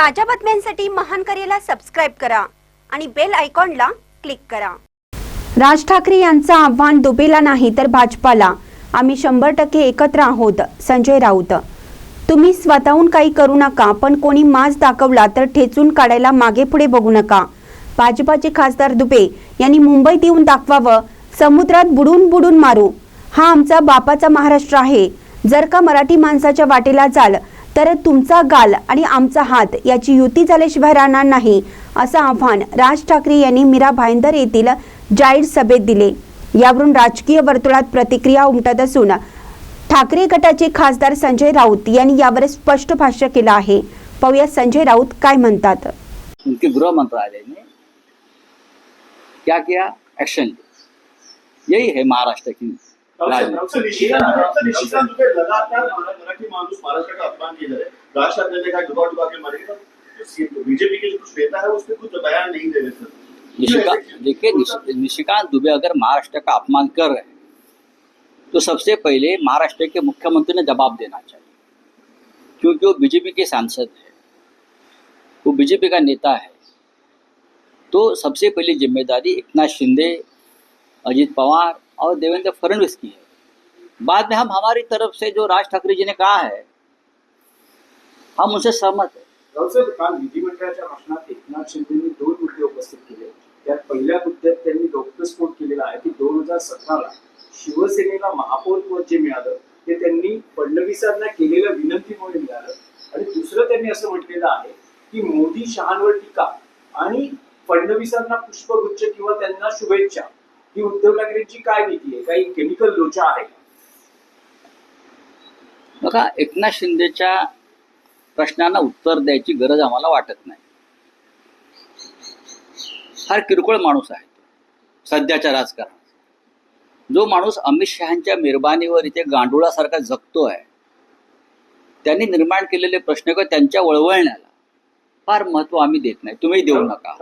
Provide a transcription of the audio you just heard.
ताज्या बातम्यांसाठी महान करेला सबस्क्राईब करा आणि बेल आयकॉनला क्लिक करा. राज ठाकरे यांचं आव्हान दुबेला नाही तर भाजपाला. आम्ही शंभर टक्के एकत्र आहोत संजय राऊत. तुम्ही स्वतःहून काही करू नका पण कोणी माज दाखवला तर ठेचून काढायला मागे पुढे बघू नका. भाजपाचे खासदार दुबे यांनी मुंबईत येऊन दाखवावं समुद्रात बुडून बुडून मारू. हा आमचा बापाचा महाराष्ट्र आहे. जर का मराठी माणसाच्या वाटेला जाल तर तुमचा गाल आणि आमचा हात याची युती झाल्याशिवाय राहणार नाही असं आव्हान राज ठाकरे यांनी मीरा भाईंदर येथील जाहीर सभेत दिले. यावरून राजकीय वर्तुळात प्रतिक्रिया उमटत असून ठाकरे गटाचे खासदार संजय राऊत यांनी यावर स्पष्ट भाष्य केलं आहे. पाहूया संजय राऊत काय म्हणतात. उनके गृह मंत्रालय ने क्या? किया एक्शन यही है महाराष्ट्र की का डुबा डुबा के मरेगा बीजेपी के जो कुछ नेता है कुछ बयान नहीं दे रहे सर देखिए निशिकांत दुबे अगर महाराष्ट्र का अपमान कर रहे हैं तो सबसे पहले महाराष्ट्र के मुख्यमंत्री ने जवाब देना चाहिए। क्योंकि वो बीजेपी के सांसद है वो बीजेपी का नेता है। तो सबसे पहली ज़िम्मेदारी एकनाथ शिंदे अजित पवार और देवेंद्र फडणवीस की है। बाद में हम हमारी तरफ से जो राज ठाकरे जी ने कहा है हम उनसे सहमत है। काल विधिमंडळाच्या भाषणात एकनाथ शिंदेनी दोन मुद्दे उपस्थित केले. त्यात पहिल्या मुद्द्यात त्यांनी डोकस्फोट केलेला आहे की दोन हजार सतराला शिवसेनेला महापौर पद जे मिळालं ते त्यांनी फडणवीसांना केलेल्या विनंतीमुळे मिळालं. आणि दुसरं त्यांनी असं म्हटलेलं आहे की मोदी शहांवर टीका आणि फडणवीसांना पुष्पगुच्छ किंवा त्यांना शुभेच्छा ही उद्धव ठाकरेंची काय नीती आहे? काही केमिकल लोचा आहे? बघा एकनाथ शिंदेच्या प्रश्नांना उत्तर द्यायची गरज आम्हाला वाटत नाही. फार किरकोळ माणूस आहे सध्याच्या राजकारणात जो माणूस अमित शहाच्या मेहरबानीवर इथे गांडुळासारखा जगतोय त्यांनी निर्माण केलेले प्रश्न किंवा त्यांच्या वळवळण्याला फार महत्त्व आम्ही देत नाही. तुम्ही देऊ नका.